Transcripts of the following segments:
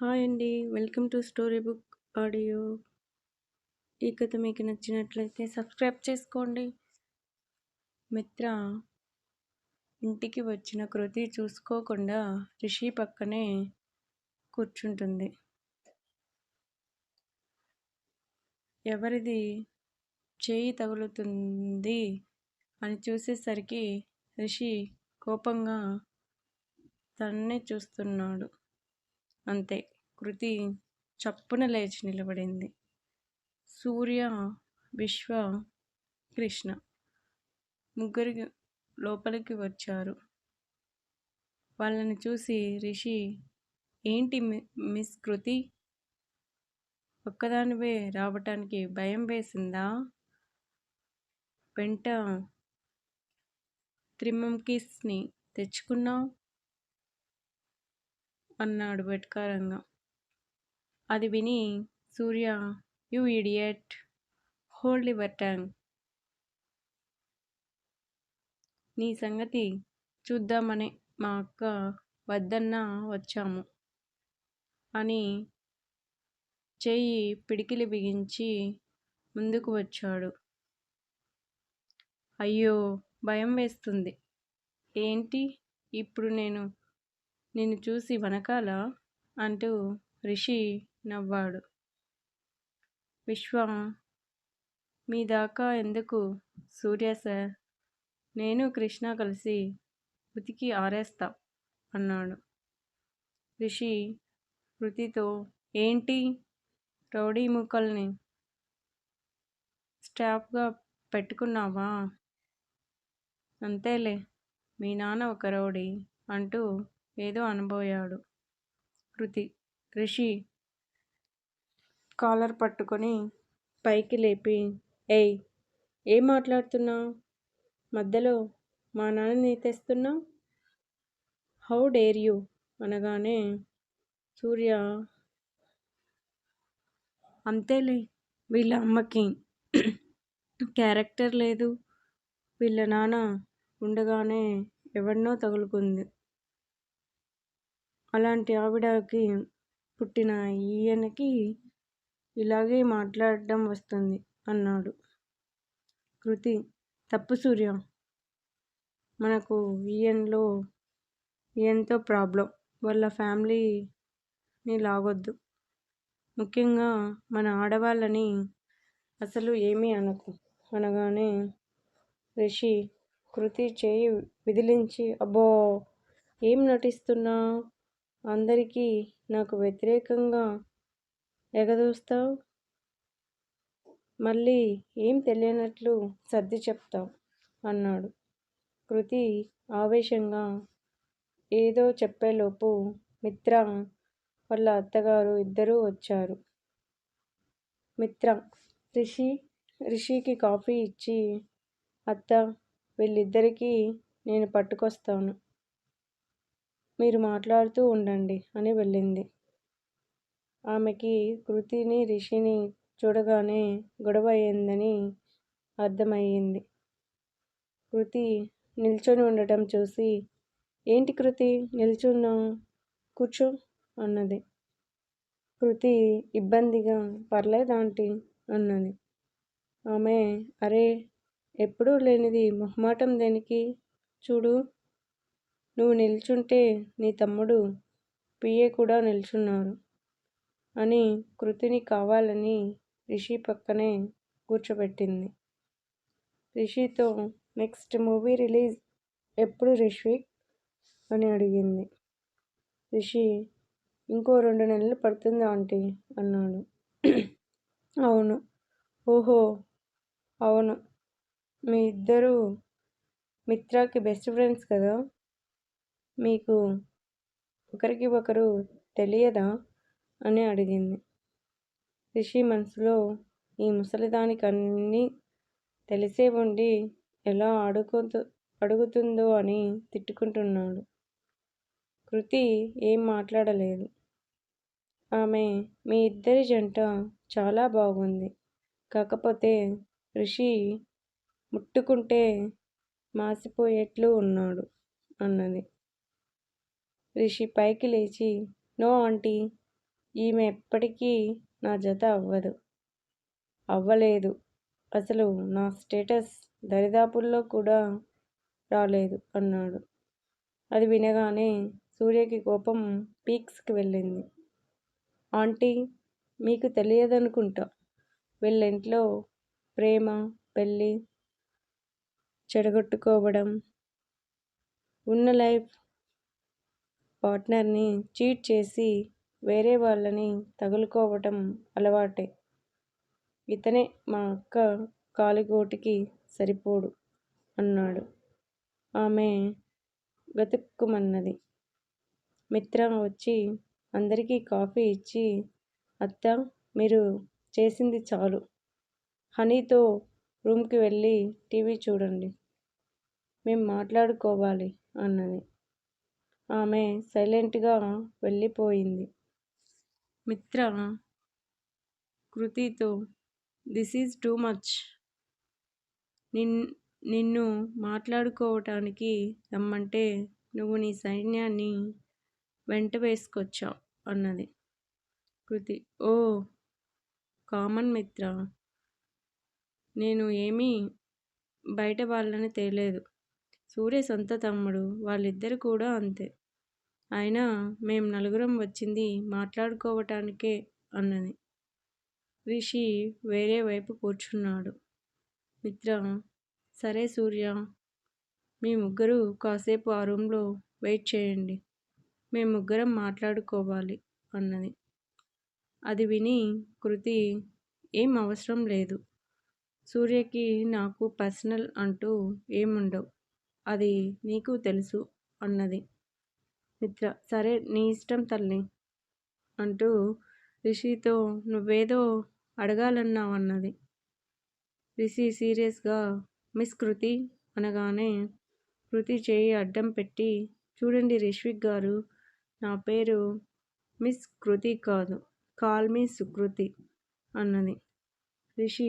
Hi అండి. Welcome to story book audio. ఈ కథ మీకు నచ్చినట్లయితే సబ్స్క్రైబ్ చేసుకోండి. మిత్ర ఇంటికి వచ్చిన కృతి చూసుకోకుండా రిషి పక్కనే కూర్చుంటుంది. ఎవరిది? చేయి తగులుతుంది అని చూసేసరికి రిషి కోపంగా తన్నే చూస్తున్నాడు. అంతే. కృతి చప్పున లేచి నిలబడింది. సూర్య విశ్వ కృష్ణ ముగ్గురి లోపలికి వచ్చారు. వాళ్ళని చూసి రిషి ఏంటి మిస్ కృతి? ఒక్కదానివే రావటానికి భయం వేసిందా? వెంట త్రిమంకిస్ని తెచ్చుకున్నావు? అన్నాడు వెట్కారంగా. అది విని Surya you idiot hold your tongue నీ సంగతి చూద్దామని మా అక్క వద్దన్నా వచ్చాము అని చెయ్యి పిడికిలి బిగించి ముందుకు వచ్చాడు. అయ్యో భయం వేస్తుంది. ఏంటి? ఇప్పుడు నేను నిన్ను చూసి వనకాల అంటూ రిషి నవ్వాడు. విశ్వ మీ దాకా ఎందుకు సూర్య సార్? నేను కృష్ణ కలిసి ఉతికి ఆరేస్తా అన్నాడు. రిషి వృతితో ఏంటి రౌడీ ముక్కల్ని స్టాఫ్గా పెట్టుకున్నావా? అంతేలే మీ నాన్న ఒక రౌడీ అంటూ ఏదో అనబోయాడు. కృతి రిషి కాలర్ పట్టుకొని పైకి లేపి ఏయ్ ఏం మాట్లాడుతున్నావు? మధ్యలో మా నాన్నని తెస్తున్నావు? How dare you? అనగానే సూర్య అంతేలే వీళ్ళ అమ్మకి క్యారెక్టర్ లేదు. వీళ్ళ నాన్న ఉండగానే ఎవరినో తగులుకుంది. అలాంటి ఆవిడకి పుట్టిన ఈయనకి ఇలాగే మాట్లాడడం వస్తుంది అన్నాడు. కృతి తప్పు సూర్య. మనకు ఈయనలో ఈయనతో ప్రాబ్లం. వాళ్ళ ఫ్యామిలీని లాగొద్దు. ముఖ్యంగా మన ఆడవాళ్ళని అసలు ఏమీ అనకు అనగానే రిషి కృతి చేయి విదిలించి అబ్బో ఏం నటిస్తున్నా? అందరికీ నాకు వ్యతిరేకంగా ఎగదూస్తావు? మళ్ళీ ఏం తెలియనట్లు సర్ది చెప్తావు? అన్నాడు. కృతి ఆవేశంగా ఏదో చెప్పేలోపు మిత్ర వాళ్ళ అత్తగారు ఇద్దరూ వచ్చారు. మిత్ర రిషి రిషికి కాఫీ ఇచ్చి అత్త వీళ్ళిద్దరికీ నేను పట్టుకొస్తాను. మీరు మాట్లాడుతూ ఉండండి అని వెళ్ళింది. ఆమెకి కృతిని రిషిని చూడగానే గొడవ అయ్యిందని అర్థమయ్యింది. కృతి నిల్చొని ఉండటం చూసి ఏంటి కృతి నిల్చున్నావు? కూర్చో అన్నది. కృతి ఇబ్బందిగా పర్లేదాంటి అన్నది. ఆమె అరే ఎప్పుడూ లేనిది మొహమాటం దేనికి? చూడు నువ్వు నిల్చుంటే నీ తమ్ముడు పిఏ కూడా నిల్చున్నారు అని కృతిని కావాలని రిషి పక్కనే కూర్చోబెట్టింది. రిషితో నెక్స్ట్ మూవీ రిలీజ్ ఎప్పుడు రిష్విక్? అని అడిగింది. రిషి ఇంకో రెండు నెలలు పడుతుంది ఆంటీ అన్నాడు. అవును. ఓహో అవును. మీ ఇద్దరు మిత్రాకి బెస్ట్ ఫ్రెండ్స్ కదా? మీకు ఒకరికి ఒకరు తెలియదా? అని అడిగింది. రిషి మనసులో ఈ ముసలిదానికి అన్నీ తెలిసే ఉండి ఎలా అడుగుతు అడుగుతుందో అని తిట్టుకుంటున్నాడు. కృతి ఏం మాట్లాడలేదు. ఆమె మీ ఇద్దరి జంట చాలా బాగుంది. కాకపోతే ఋషి ముట్టుకుంటే మాసిపోయేట్లు ఉన్నాడు అన్నది. రిషి పైకి లేచి నో ఆంటీ ఈమె ఎప్పటికీ నా జత అవ్వదు. అవ్వలేదు. అసలు నా స్టేటస్ దరిదాపుల్లో కూడా రాలేదు అన్నాడు. అది వినగానే సూర్యకి కోపం పీక్స్కి వెళ్ళింది. ఆంటీ మీకు తెలియదనుకుంటా. వీళ్ళింట్లో ప్రేమ పెళ్ళి చెడగొట్టుకోవడం ఉన్న లైఫ్ పార్ట్నర్ని చీట్ చేసి వేరే వాళ్ళని తగులుకోవటం అలవాటే. ఇతనే మా అక్క కాలిగోటికి సరిపోడు అన్నాడు. ఆమె గతుక్కుమన్నది. మిత్ర వచ్చి అందరికీ కాఫీ ఇచ్చి అత్త మీరు చేసింది చాలు. హనీతో రూమ్కి వెళ్ళి టీవీ చూడండి. మేము మాట్లాడుకోవాలి అన్నది. ఆమె సైలెంట్గా వెళ్ళిపోయింది. మిత్ర కృతితో దిస్ ఈజ్ టూ మచ్. నిన్ నిన్ను మాట్లాడుకోవటానికి రమ్మంటే నువ్వు నీ సైన్యాన్ని వెంట వేసుకొచ్చావు అన్నది కృతి. ఓ కామన్ మిత్ర. నేను ఏమీ బయట వాళ్ళని తేలేదు. సూర్య సొంత తమ్ముడు వాళ్ళిద్దరు కూడా అంతే. అయినా మేం నలుగురం వచ్చింది మాట్లాడుకోవటానికే అన్నది. రిషి వేరే వైపు కూర్చున్నాడు. మిత్ర సరే సూర్య మీ ముగ్గురు కాసేపు ఆ రూమ్లో వెయిట్ చేయండి. మేము ముగ్గురం మాట్లాడుకోవాలి అన్నది. అది విని కృతి ఏం అవసరం లేదు. సూర్యకి నాకు పర్సనల్ అంటూ ఏముండవు. అది నీకు తెలుసు అన్నది. మిత్ర సరే నీ ఇష్టం తల్లి అంటూ రిషితో నువ్వేదో అడగాలన్నావన్నది రిషి సీరియస్గా మిస్ కృతి అనగానే కృతి చేయి అడ్డం పెట్టి చూడండి రిష్విక్ గారు నా పేరు మిస్ కృతి కాదు కాల్ మీ సుకృతి అన్నది. రిషి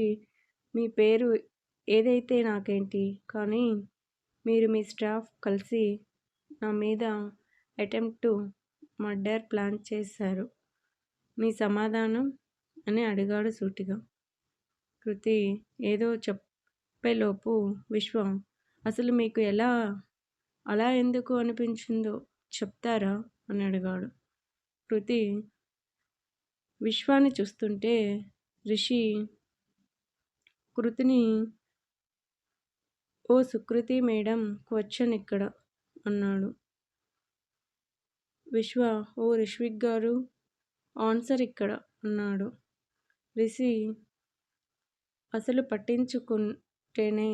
మీ పేరు ఏదైతే నాకేంటి కానీ మీరు మీ స్టాఫ్ కలిసి నా మీద అటెంప్ట్ మర్డర్ ప్లాన్ చేశారు. మీ సమాధానం అని అడిగాడు సూటిగా. కృతి ఏదో చెప్పేలోపు విశ్వం అసలు మీకు ఎలా అలా ఎందుకు అనిపించిందో చెప్తారా? అని అడిగాడు. కృతి విశ్వాన్ని చూస్తుంటే రిషి కృతిని ఓ సుకృతి మేడం క్వశ్చన్ ఇక్కడ అన్నాడు. విశ్వ ఓ రిష్విక్ గారు ఆన్సర్ ఇక్కడ అన్నాడు. రిషి అసలు పట్టించుకుంటేనే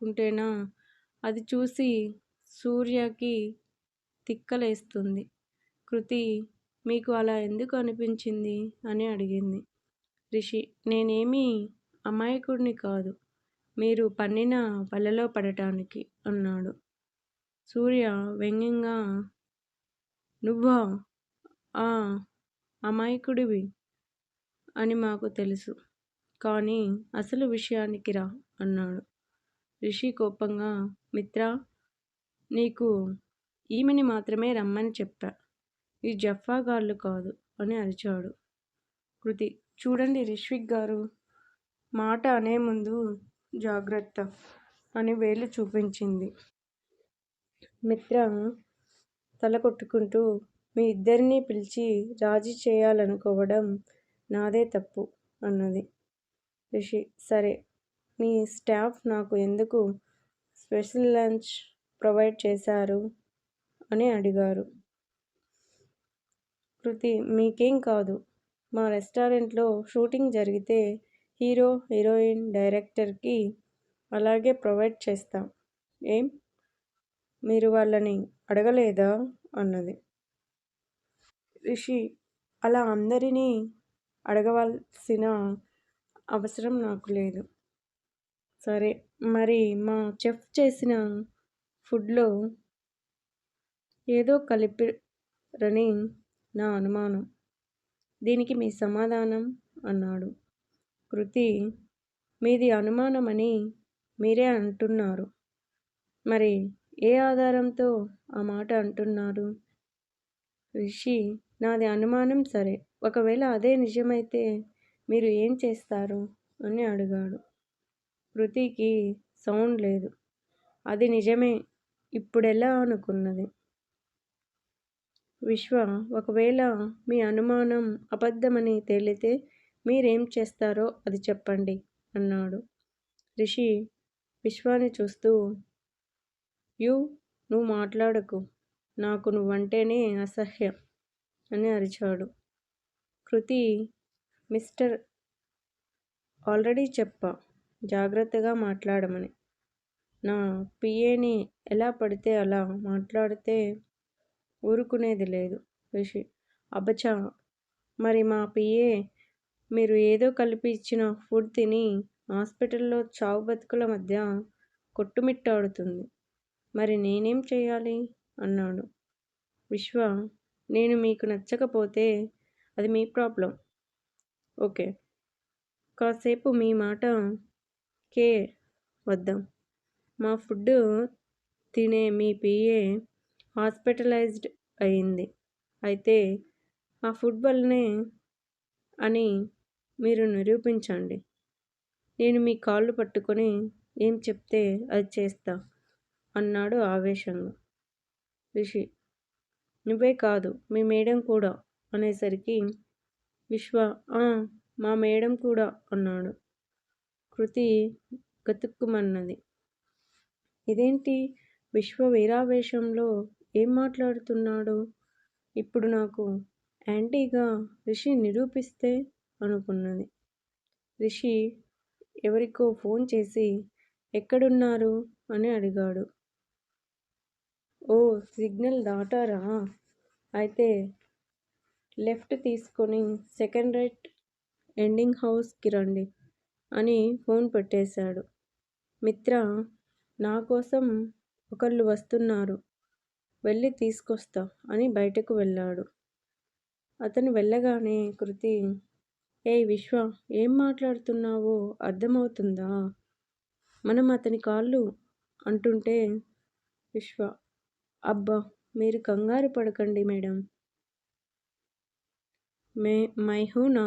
కుంటేనా? అది చూసి సూర్యకి తిక్కలేస్తుంది. కృతి మీకు అలా ఎందుకు అనిపించింది? అని అడిగింది. రిషి నేనేమీ అమాయకుడిని కాదు. మీరు పన్నిన వలలో పడటానికి అన్నాడు. సూర్య వ్యంగ్యంగా నువ్వా? ఆ అమాయకుడివి అని మాకు తెలుసు. కానీ అసలు విషయానికి రా అన్నాడు. రిషి కోపంగా మిత్ర నీకు ఈమెని మాత్రమే రమ్మని చెప్పా. ఈ జఫాగాళ్ళు కాదు అని అరిచాడు. కృతి చూడండి రిష్విక్ గారు మాట అనే ముందు జాగ్రత్త అని వేలు చూపించింది. మిత్ర తల కొట్టుకుంటూ మీ ఇద్దరినీ పిలిచి రాజీ చేయాలనుకోవడం నాదే తప్పు అన్నది. రిషి సరే మీ స్టాఫ్ నాకు ఎందుకు స్పెషల్ లంచ్ ప్రొవైడ్ చేశారు అని అడిగారు. కృతి మీకేం కాదు. మా రెస్టారెంట్లో షూటింగ్ జరిగితే హీరో హీరోయిన్ డైరెక్టర్కి అలాగే ప్రొవైడ్ చేస్తాం. ఏం? మీరు వాళ్ళని అడగలేదా? అన్నది. రిషి అలా అందరినీ అడగవలసిన అవసరం నాకు లేదు. సరే మరి మా చెఫ్ చేసిన ఫుడ్లో ఏదో కలిపిరని నా అనుమానం. దీనికి మీ సమాధానం? అన్నాడు. కృతి మీది అనుమానమని మీరే అంటున్నారు. మరి ఏ ఆధారంతో ఆ మాట అంటున్నారు? రిషి నాది అనుమానం సరే. ఒకవేళ అదే నిజమైతే మీరు ఏం చేస్తారు? అని అడిగాడు. కృతికి సౌండ్ లేదు. అది నిజమే. ఇప్పుడెలా అనుకున్నది? విశ్వ ఒకవేళ మీ అనుమానం అబద్ధమని తేలితే మీరేం చేస్తారో అది చెప్పండి అన్నాడు. రిషి విశ్వాన్ని చూస్తూ యూ నువ్వు మాట్లాడకు. నాకు నువ్వంటేనే అసహ్యం అని అరిచాడు. కృతి మిస్టర్ ఆల్రెడీ చెప్పా జాగ్రత్తగా మాట్లాడమని. నా పిఏని ఎలా పడితే అలా మాట్లాడితే ఊరుకునేది లేదు రిషి. అబ్బచా మరి మా పిఏ మీరు ఏదో కలిపి ఇచ్చిన ఫుడ్ తిని హాస్పిటల్లో చావు బతుకుల మధ్య కొట్టుమిట్టాడుతుంది. మరి నేనేం చేయాలి? అన్నాడు. విశ్వ నేను మీకు నచ్చకపోతే అది మీ ప్రాబ్లం. ఓకే. కాసేపు మీ మాట కే వద్దాం. మా ఫుడ్ తినే మీ పిఏ హాస్పిటలైజ్డ్ అయింది అయితే ఆ ఫుడ్ వల్లనే అని మీరు నిరూపించండి. నేను మీ కాళ్ళు పట్టుకొని ఏం చెప్తే అది చేస్తా అన్నాడు ఆవేశంగా. రిషి నువ్వే కాదు మీ మేడం కూడా అనేసరికి విశ్వ మా మేడం కూడా అన్నాడు. కృతి గతుక్కుమన్నది. ఇదేంటి? విశ్వ వీరావేశంలో ఏం మాట్లాడుతున్నాడు? ఇప్పుడు నాకు యాంటీగా రిషి నిరూపిస్తే అనుకున్నది. రిషి ఎవరికో ఫోన్ చేసి ఎక్కడున్నారు? అని అడిగాడు. ఓ సిగ్నల్ దాటారా? అయితే లెఫ్ట్ తీసుకొని సెకండ్ రైట్ ఎండింగ్ హౌస్కి రండి అని ఫోన్ పెట్టేశాడు. మిత్ర నా కోసం ఒకళ్ళు వస్తున్నారు. వెళ్ళి తీసుకొస్తా అని బయటకు వెళ్ళాడు. అతను వెళ్ళగానే కృతి ఏ విశ్వ ఏం మాట్లాడుతున్నావో అర్థమవుతుందా? మనం అతని కాళ్ళు అంటుంటే విశ్వ అబ్బా మీరు కంగారు పడకండి మేడం. మే మైహూనా?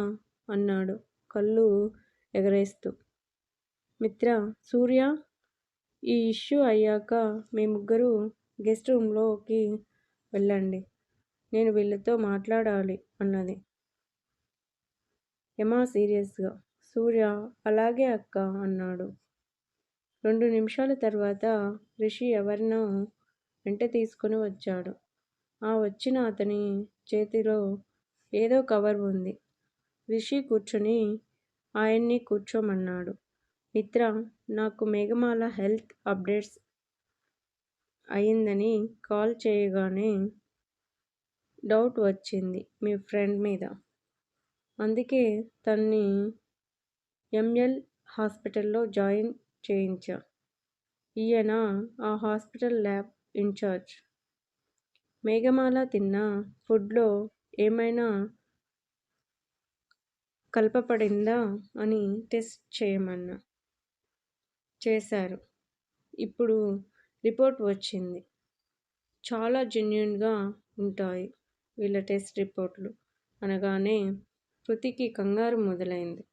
అన్నాడు కళ్ళు ఎగరేస్తూ. మిత్ర సూర్య ఈ ఇష్యూ అయ్యాక మీ ముగ్గురు గెస్ట్ రూమ్లోకి వెళ్ళండి. నేను వీళ్ళతో మాట్లాడాలి అన్నది. ఏమా సీరియస్గా. సూర్య అలాగే అక్క అన్నాడు. రెండు నిమిషాల తర్వాత రిషి ఎవరినో వెంట తీసుకుని వచ్చాడు. ఆ వచ్చిన అతని చేతిలో ఏదో కవర్ ఉంది. రిషి కూర్చొని ఆయన్ని కూర్చోమన్నాడు. మిత్ర నాకు మేఘమాల హెల్త్ అప్డేట్స్ అయిందని కాల్ చేయగానే డౌట్ వచ్చింది మీ ఫ్రెండ్ మీద. అందుకే తన్ని ఎంఎల్ హాస్పిటల్లో జాయిన్ చేయించా. ఈయన ఆ హాస్పిటల్ ల్యాబ్ ఇన్ఛార్జ్. మేఘమాల తిన్న ఫుడ్లో ఏమైనా కలపబడిందా అని టెస్ట్ చేయమన్నా చేశారు. ఇప్పుడు రిపోర్ట్ వచ్చింది. చాలా జెన్యున్గా ఉంటాయి వీళ్ళ టెస్ట్ రిపోర్ట్లు అనగానే కృతికి కంగారు మొదలైంది.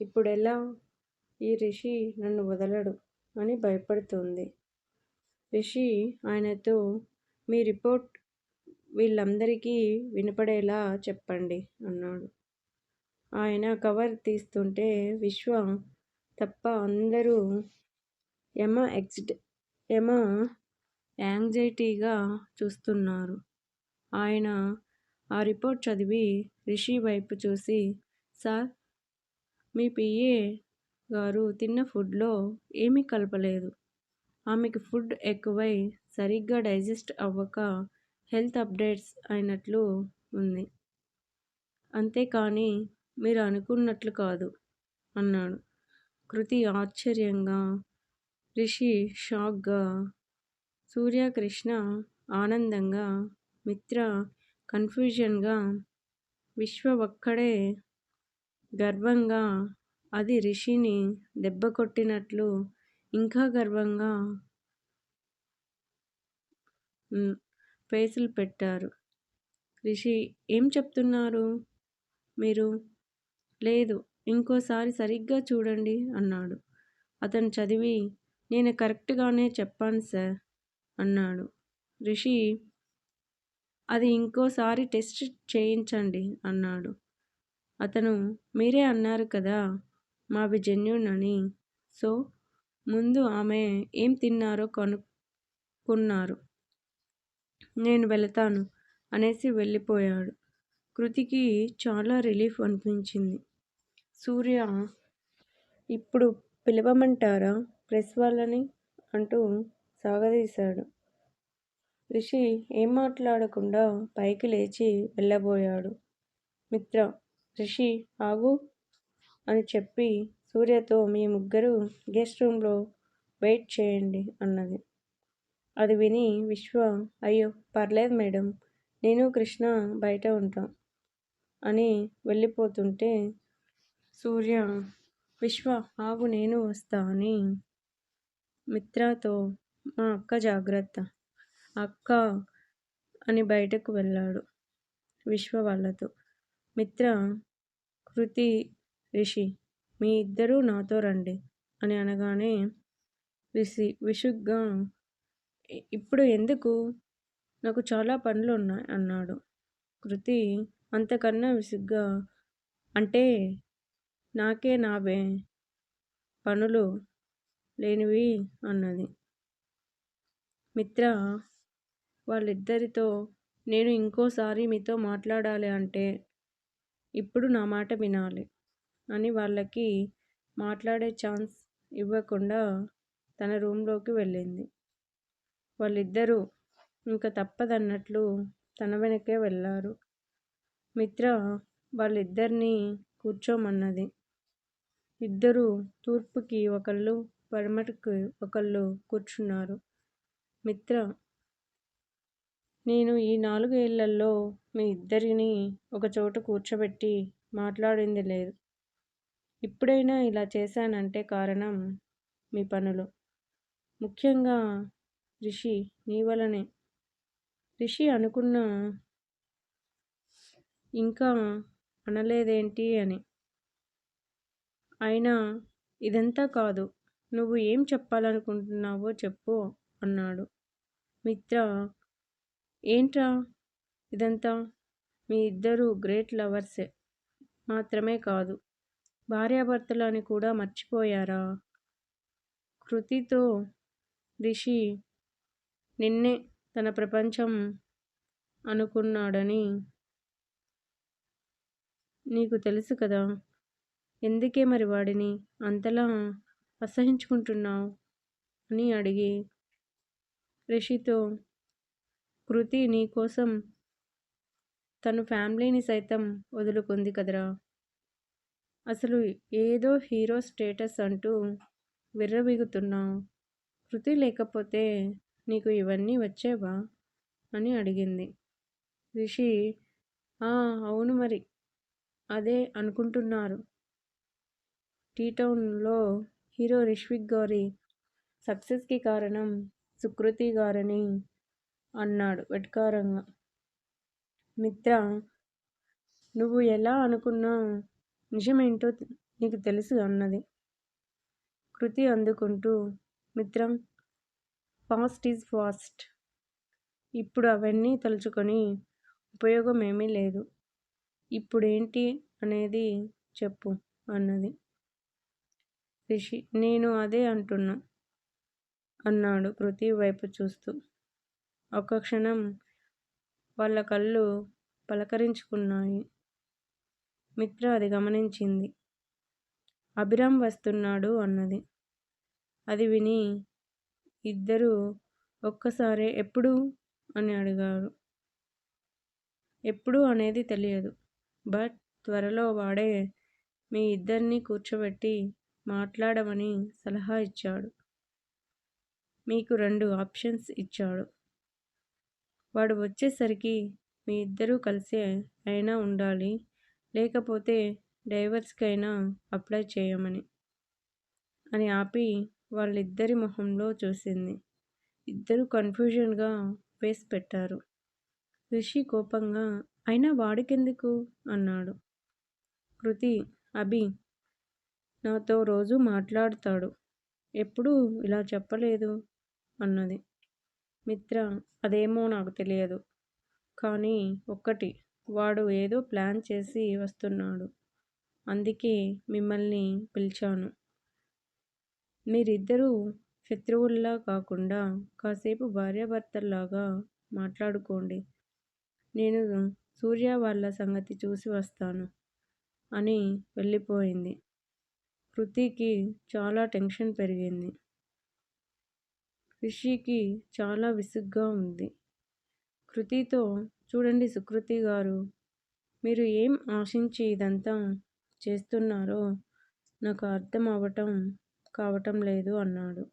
ఇప్పుడెలా? ఈ రిషి నన్ను వదలడు అని భయపడుతుంది. రిషి ఆయనతో మీ రిపోర్ట్ వీళ్ళందరికీ వినపడేలా చెప్పండి అన్నాడు. ఆయన కవర్ తీస్తుంటే విశ్వ తప్ప అందరూ ఎమ ఎక్స్డ్ ఎమ యాంగ్జైటీగా చూస్తున్నారు. ఆయన ఆ రిపోర్ట్ చదివి రిషి వైపు చూసి సార్ మీ పిఏ గారు తిన్న ఫుడ్లో ఏమీ కలపలేదు. ఆమెకి ఫుడ్ ఎక్కువై సరిగ్గా డైజెస్ట్ అవ్వక హెల్త్ అప్డేట్స్ అయినట్లు ఉంది. అంతేకాని మీరు అనుకున్నట్లు కాదు అన్నాడు. కృతి ఆశ్చర్యంగా రిషి షాక్గా సూర్యకృష్ణ ఆనందంగా మిత్ర కన్ఫ్యూజన్గా విశ్వ ఒక్కడే గర్వంగా అది రిషిని దెబ్బ కొట్టినట్లు ఇంకా గర్వంగా ఫేసులు పెట్టారు. రిషి ఏం చెప్తున్నారు మీరు? లేదు ఇంకోసారి సరిగ్గా చూడండి అన్నాడు. అతను చదివి నేను కరెక్ట్గానే చెప్పాను సార్ అన్నాడు. రిషి అది ఇంకోసారి టెస్ట్ చేయించండి అన్నాడు. అతను మీరే అన్నారు కదా మావి జెన్యున్ అని సో ముందు ఆమె ఏం తిన్నారో కనుక్కున్నారు. నేను వెళతాను అనేసి వెళ్ళిపోయాడు. కృతికి చాలా రిలీఫ్ అనిపించింది. సూర్య ఇప్పుడు పిలవమంటారా ప్రెస్ వాళ్ళని? అంటూ సాగదీశాడు. రిషి ఏం మాట్లాడకుండా పైకి లేచి వెళ్ళబోయాడు. మిత్ర రిషి ఆగు అని చెప్పి సూర్యతో మీ ముగ్గురు గెస్ట్ రూమ్లో వెయిట్ చేయండి అన్నది. అది విని విశ్వ అయ్యో పర్లేదు మేడం నేను కృష్ణ బయట ఉంటాం అని వెళ్ళిపోతుంటే సూర్య విశ్వ ఆగు నేను వస్తా అని మిత్రతో మా అక్క జాగ్రత్త అక్క అని బయటకు వెళ్ళాడు విశ్వ వాళ్ళతో. మిత్ర కృతి రిషి మీ ఇద్దరూ నాతో రండి అని అనగానే రిషి విసుగ్గా ఇప్పుడు ఎందుకు? నాకు చాలా పనులు ఉన్నాయి అన్నాడు. కృతి అంతకన్నా విసుగ్గా అంటే నాకే నావే పనులు లేనివి అన్నది. మిత్ర వాళ్ళిద్దరితో నేను ఇంకోసారి మీతో మాట్లాడాలి అంటే ఇప్పుడు నా మాట వినాలి అని వాళ్ళకి మాట్లాడే ఛాన్స్ ఇవ్వకుండా తన రూమ్లోకి వెళ్ళింది. వాళ్ళిద్దరూ ఇంకా తప్పదన్నట్లు తన వెనకే వెళ్ళారు. మిత్ర వాళ్ళిద్దరినీ కూర్చోమన్నది. ఇద్దరు తూర్పుకి ఒకళ్ళు పడమటికి ఒకళ్ళు కూర్చున్నారు. మిత్ర నేను ఈ నాలుగు ఏళ్ళలో మీ ఇద్దరిని ఒకచోట కూర్చోబెట్టి మాట్లాడింది లేదు. ఇప్పుడైనా ఇలా చేశానంటే కారణం మీ పనులు. ముఖ్యంగా రిషి నీ వలనే. రిషి అనుకున్న ఇంకా అనలేదేంటి అని. అయినా ఇదంతా కాదు నువ్వు ఏం చెప్పాలనుకుంటున్నావో చెప్పు అన్నాడు. మిత్ర ఏంట్రా ఇదంతా? మీ ఇద్దరు గ్రేట్ లవర్సే. మాత్రమే కాదు భార్యాభర్తలు అని కూడా మర్చిపోయారా? కృతితో రిషి నిన్నే తన ప్రపంచం అనుకున్నాడని నీకు తెలుసు కదా. ఎందుకే మరి వాడిని అంతలా అసహించుకుంటున్నావు? అని అడిగి రిషితో కృతి నీకోసం తను ఫ్యామిలీని సైతం వదులుకుంది కదరా. అసలు ఏదో హీరో స్టేటస్ అంటూ విర్రవీగుతున్నావు. కృతి లేకపోతే నీకు ఇవన్నీ వచ్చేవా? అని అడిగింది. రిషి అవును మరి. అదే అనుకుంటున్నారు. టీటౌన్లో హీరో రిష్విక్ గారి సక్సెస్కి కారణం సుకృతి గారని అన్నాడు వెటకారంగా. మిత్ర నువ్వు ఎలా అనుకున్నా నిజమేంటో నీకు తెలుసు అన్నది. కృతి అందుకుంటూ మిత్రం ఫాస్ట్ ఈజ్ ఫాస్ట్ ఇప్పుడు అవన్నీ తలుచుకొని ఉపయోగం ఏమీ లేదు. ఇప్పుడేంటి అనేది చెప్పు అన్నది. రిషి నేను అదే అంటున్నా అన్నాడు కృతి వైపు చూస్తూ. ఒక క్షణం వాళ్ళ కళ్ళు పలకరించుకున్నాయి. మిత్ర అది గమనించింది. అభిరామ్ వస్తున్నాడు అన్నది. అది విని ఇద్దరూ ఒక్కసారే ఎప్పుడు? అని అడిగారు. ఎప్పుడు అనేది తెలియదు. బట్ త్వరలో వాడే మీ ఇద్దరిని కూర్చోబెట్టి మాట్లాడమని సలహా ఇచ్చాడు. మీకు రెండు ఆప్షన్స్ ఇచ్చాడు. వాడు వచ్చేసరికి మీ ఇద్దరూ కలిసే అయినా ఉండాలి. లేకపోతే డైవర్స్కైనా అప్లై చేయమని. అని ఆపి వాళ్ళిద్దరి మొహంలో చూసింది. ఇద్దరు కన్ఫ్యూజన్గా ఫేస్ పెట్టారు. రిషి కోపంగా అయినా వాడికెందుకు? అన్నాడు. కృతి అభి నాతో రోజు మాట్లాడతాడు. ఎప్పుడూ ఇలా చెప్పలేదు అన్నది. మిత్ర అదేమో నాకు తెలియదు. కానీ ఒక్కటి వాడు ఏదో ప్లాన్ చేసి వస్తున్నాడు. అందుకే మిమ్మల్ని పిలిచాను. మీరిద్దరూ శత్రువుల్లా కాకుండా కాసేపు భార్యాభర్తల్లాగా మాట్లాడుకోండి. నేను సూర్య వాళ్ళ సంగతి చూసి వస్తాను అని వెళ్ళిపోయింది. కృతికి చాలా టెన్షన్ పెరిగింది. రిషికి చాలా విసుగ్గా ఉంది. కృతితో చూడండి సుకృతి గారు మీరు ఏం ఆశించి ఇదంతా చేస్తున్నారో నాకు అర్థం అవటం కావటం లేదు అన్నాడు.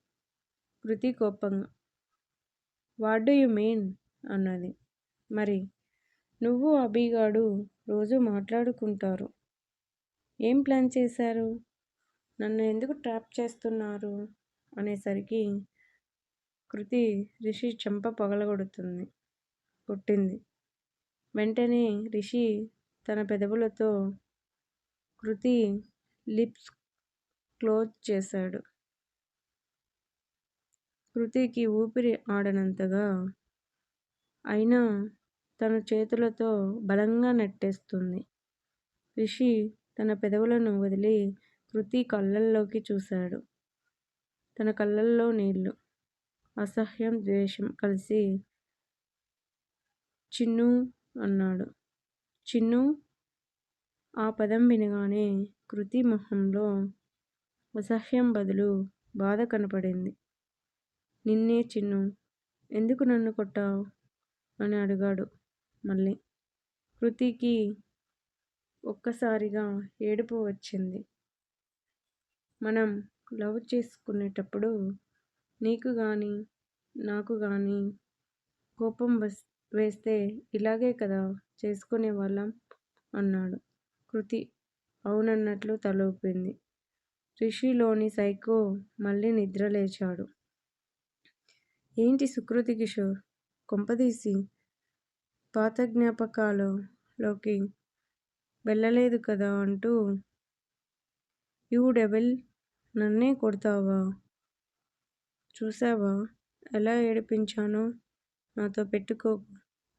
కృతి కోపంగా వాట్ డూ యు మీన్? అన్నది. మరి నువ్వు అభిగాడు రోజు మాట్లాడుకుంటారు. ఏం ప్లాన్ చేశారు? నన్ను ఎందుకు ట్రాప్ చేస్తున్నారు? అనేసరికి కృతి రిషి చెంప పగలగొడుతుంది. కొట్టింది వెంటనే రిషి తన పెదవులతో కృతి లిప్స్ క్లోజ్ చేశాడు. కృతికి ఊపిరి ఆడనంతగా అయినా తన చేతులతో బలంగా నెట్టేస్తుంది. రిషి తన పెదవులను వదిలి కృతి కళ్ళల్లోకి చూశాడు. తన కళ్ళల్లో నీళ్ళు అసహ్యం ద్వేషం కలిసి చిన్ను అన్నాడు. చిన్ను ఆ పదం వినగానే కృతి మొహంలో అసహ్యం బదులు బాధ కనపడింది. నిన్నే చిన్ను ఎందుకు నన్ను కొట్టావు? అని అడిగాడు మళ్ళీ. కృతికి ఒక్కసారిగా ఏడుపు వచ్చింది. మనం లవ్ చేసుకునేటప్పుడు నీకు కానీ నాకు కానీ కోపం వస్ వేస్తే ఇలాగే కదా చేసుకునే వాళ్ళం అన్నాడు కృతి. అవునన్నట్లు తల ఊపింది. రిషిలోని సైకో మళ్ళీ నిద్రలేచాడు ఏంటి సుకృతి కిషోర్? కొంపదీసి పాత జ్ఞాపకాలలోకి వెళ్ళలేదు కదా అంటూ యూ డెవిల్ నన్నే కొడతావా? చూసావా? ఎలా ఏడిపించానో నాతో పెట్టుకోకు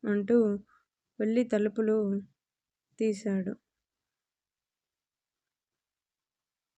అంటూ వెళ్ళి తలుపులు తీశాడు.